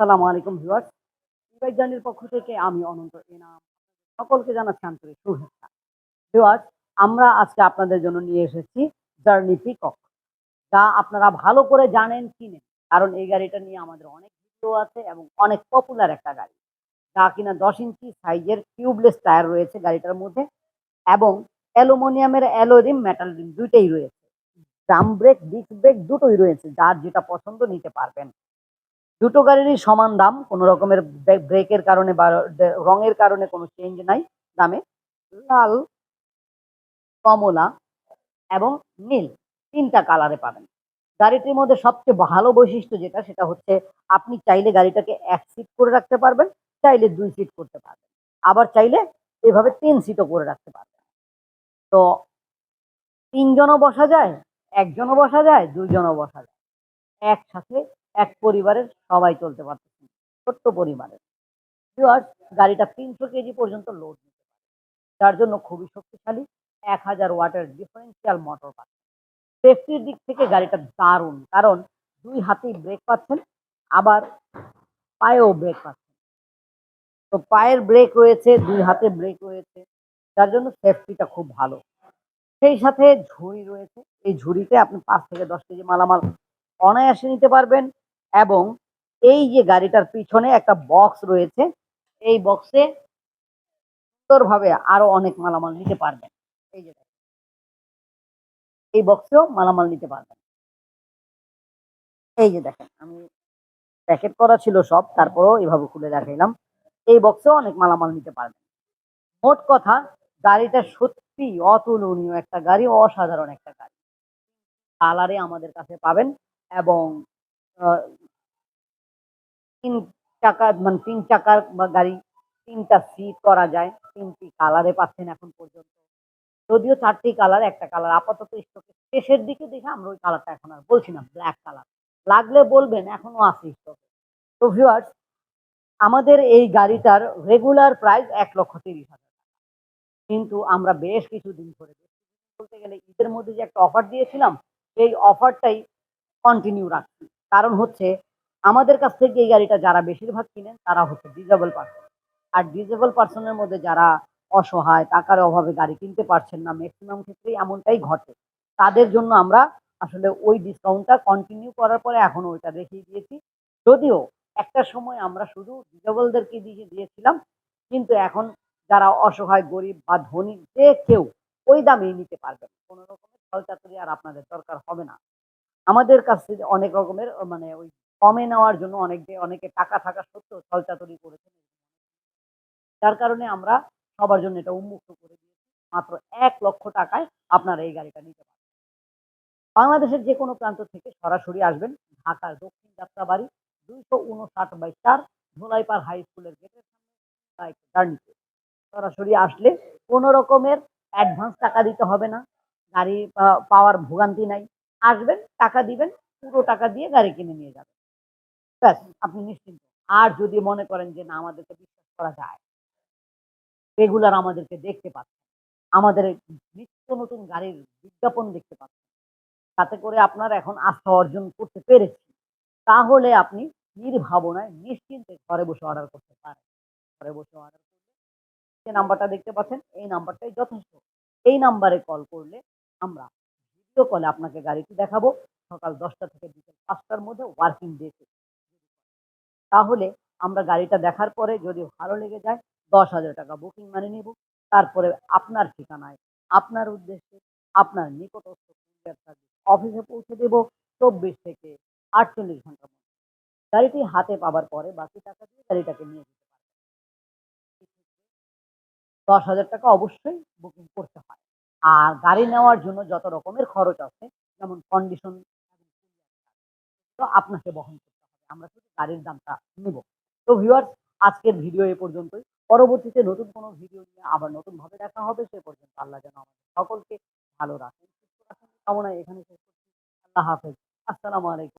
আসসালামু আলাইকুম ভিউয়ার্স। ইবাই জার্নির পক্ষ থেকে আমি অনন্ত এনাম। সকলকে জানাচ্ছি আন্তরিক শুভেচ্ছা। ভিউয়ার্স, আমরা আজকে আপনাদের জন্য নিয়ে এসেছি জার্নি পিকক, যা আপনারা ভালো করে জানেন কিনেন কারণ এই গাড়িটা নিয়ে আমাদের অনেক ভিডিও আছে এবং অনেক পপুলার একটা গাড়ি। যা কিনা দশ ইঞ্চি সাইজের টিউবলেস টায়ার রয়েছে গাড়িটার মধ্যে এবং অ্যালুমিনিয়ামের অ্যালোরিম মেটাল রিম দুইটাই রয়েছে। ড্রাম ব্রেক ডিস্ক ব্রেক দুটোই রয়েছে। যার যেটা পছন্দ নিতে পারবেন। দুটো গাড়িরই সমান দাম, কোনো রকমের ব্রেকের কারণে বা রঙের কারণে কোনো চেঞ্জ নাই দামে। লাল, কমলা এবং নীল তিনটা কালারে পাবেন। গাড়িটির মধ্যে সবচেয়ে ভালো বৈশিষ্ট্য যেটা, সেটা হচ্ছে আপনি চাইলে গাড়িটাকে এক সিট করে রাখতে পারবেন, চাইলে দুই সিট করতে পারবেন। আবার চাইলে এভাবে তিন সিটও করে রাখতে পারবেন। তো তিনজনও বসা যায়, একজনও বসা যায়, দুইজনও বসা যায়। একসাথে এক পরিবারের সবাই চলতে পারতেছে ছোট্ট পরিবারের। ভিউয়ার্স গাড়িটা তিনশো কেজি পর্যন্ত লোড নিতে পারে। যার জন্য খুবই শক্তিশালী, এক হাজার ওয়াটের ডিফারেন্সিয়াল মোটর পাচ্ছে। সেফটির দিক থেকে গাড়িটা দারুণ, কারণ দুই হাতেই ব্রেক পাচ্ছেন, আবার পায়েও ব্রেক পাচ্ছেন। তো পায়ের ব্রেক রয়েছে, দুই হাতে ব্রেক রয়েছে, যার জন্য সেফটিটা খুব ভালো। সেই সাথে ঝুড়ি রয়েছে, এই ঝুড়িতে আপনি পাঁচ থেকে দশ কেজি মালামাল অনায়াসে নিতে পারবেন। এবং এই যে গাড়িটার পিছনে একটা বক্স রয়েছে, এই বক্সে সুন্দরভাবে আরও অনেক মালামাল নিতে পারবেন। এই যে। এই বক্সেও মালামাল নিতে পারবেন। এই যে দেখেন, আমি প্যাকেট করা ছিল সব, তারপরেও এভাবে খুলে দেখাইলাম। এই বক্সেও অনেক মালামাল নিতে পারবেন। মোট কথা, গাড়িটা সত্যি অতুলনীয় একটা গাড়ি, অসাধারণ একটা গাড়ি। কালারে আমাদের কাছে পাবেন এবং তিন চাকা মানে তিন চাকার গাড়ি, তিনটা সিট করা যায়। তিনটি কালারে পাচ্ছেন এখন পর্যন্ত। যদিও চারটি কালার একটা কালার আপাতত স্টকে শেষের দিকে দেখে আমরা ওই কালারটা এখন আর বলছি না ব্ল্যাক কালার লাগলে বলবেন এখনও আছে স্টকে তো ভিউয়ার্স আমাদের এই গাড়িটার রেগুলার প্রাইস এক লক্ষ তিরিশ হাজার টাকা। কিন্তু আমরা বেশ কিছুদিন ধরে বেশ বলতে গেলে ঈদের মধ্যে যে একটা অফার দিয়েছিলাম, সেই অফারটাই কন্টিনিউ রাখছি। কারণ হচ্ছে আমাদের কাছ থেকে এই গাড়িটা যারা বেশিরভাগ কিনেন, তারা হচ্ছে ডিজেবল পার্সন আর ডিজেবল পার্সনের মধ্যে যারা অসহায়, টাকার অভাবে গাড়ি কিনতে পারছেন না ম্যাক্সিমাম ক্ষেত্রেই এমনটাই ঘটে। তাদের জন্য আমরা আসলে ওই ডিসকাউন্টটা কন্টিনিউ করার পরে এখনও ওইটা দেখিয়ে দিয়েছি। যদিও একটা সময় আমরা শুধু ডিজেবলদেরকে দিয়ে দিয়েছিলাম, কিন্তু এখন যারা অসহায়, গরিব বা ধনী, যে কেউ ওই দামেই নিতে পারবেন। কোনো রকমের ছলচাতুরি আর আপনাদের দরকার হবে না। আমাদের কাছে অনেক রকমের মানে ওই কমে নেওয়ার জন্য অনেক, অনেকে টাকা থাকা সত্ত্বেও ছলচাতুরি করেছেন। যার কারণে আমরা সবার জন্য এটা উন্মুক্ত করে দিয়েছি। মাত্র এক লক্ষ টাকায় আপনারা এই গাড়িটা নিতে পারবেন। বাংলাদেশের যে কোনো প্রান্ত থেকে সরাসরি আসবেন। ঢাকার দক্ষিণ যাত্রাবাড়ি, দুইশো উনষাট বাই চার, ধোলাইপাড় হাই স্কুলের গেটের সামনে সরাসরি আসলে কোনো রকমের অ্যাডভান্স টাকা দিতে হবে না। গাড়ি পাওয়ার ভোগান্তি নাই। আসবেন, টাকা দিবেন, পুরো টাকা দিয়ে গাড়ি কিনে নিয়ে যাবেন। ব্যাস, আপনি নিশ্চিন্ত। আর যদি মনে করেন যে না, আমাদেরকে বিশ্বাস করা যায় রেগুলার আমাদেরকে দেখতে পাচ্ছেন আমাদের নিত্য নতুন গাড়ির বিজ্ঞাপন দেখতে পাচ্ছেন তাতে করে আপনার এখন আস্থা অর্জন করতে পেরেছি, তাহলে আপনি নির্ভাবনায় নিশ্চিন্তে ঘরে বসে অর্ডার করতে পারেন। ঘরে বসে অর্ডার করলে যে নাম্বারটা দেখতে পাচ্ছেন, এই নাম্বারটাই যথেষ্ট। এই নাম্বারে কল করলে আমরা ভিডিও কলে আপনাকে গাড়িটি দেখাবো। সকাল দশটা থেকে বিকেল পাঁচটার মধ্যে ওয়ার্কিং ডেতে তাহলে আমরা গাড়িটা দেখার পরে যদি ভালো লেগে যায়, দশ হাজার টাকা বুকিং মানে নিব। তারপরে আপনার ঠিকানায়, আপনার উদ্দেশ্যে, আপনার নিকটস্থ অফিসে পৌঁছে দেব চব্বিশ থেকে আটচল্লিশ ঘণ্টা মধ্যে। গাড়িটি হাতে পাবার পরে বাকি টাকা দিয়ে গাড়িটাকে নিয়ে যেতে দশ হাজার টাকা অবশ্যই বুকিং করতে হয়। আর গাড়ি নেওয়ার জন্য যত রকমের খরচ আছে, যেমন কন্ডিশন তো আপনাকে বহন করতে হবে। আমরা শুধু গাড়ির দামটা নিব। তো ভিউয়ার্স আজকের ভিডিও এ পর্যন্তই। পরবর্তীতে নতুন কোনো ভিডিও নিয়ে আবার নতুন ভাবে দেখা হবে, সে পর্যন্ত আল্লাহ যেন আমাদের সকলকে ভালো রাখেন সুস্থ রাখেন। কামনায় এখানে শেষ করছি। আল্লাহ হাফেজ। আসসালামু আলাইকুম।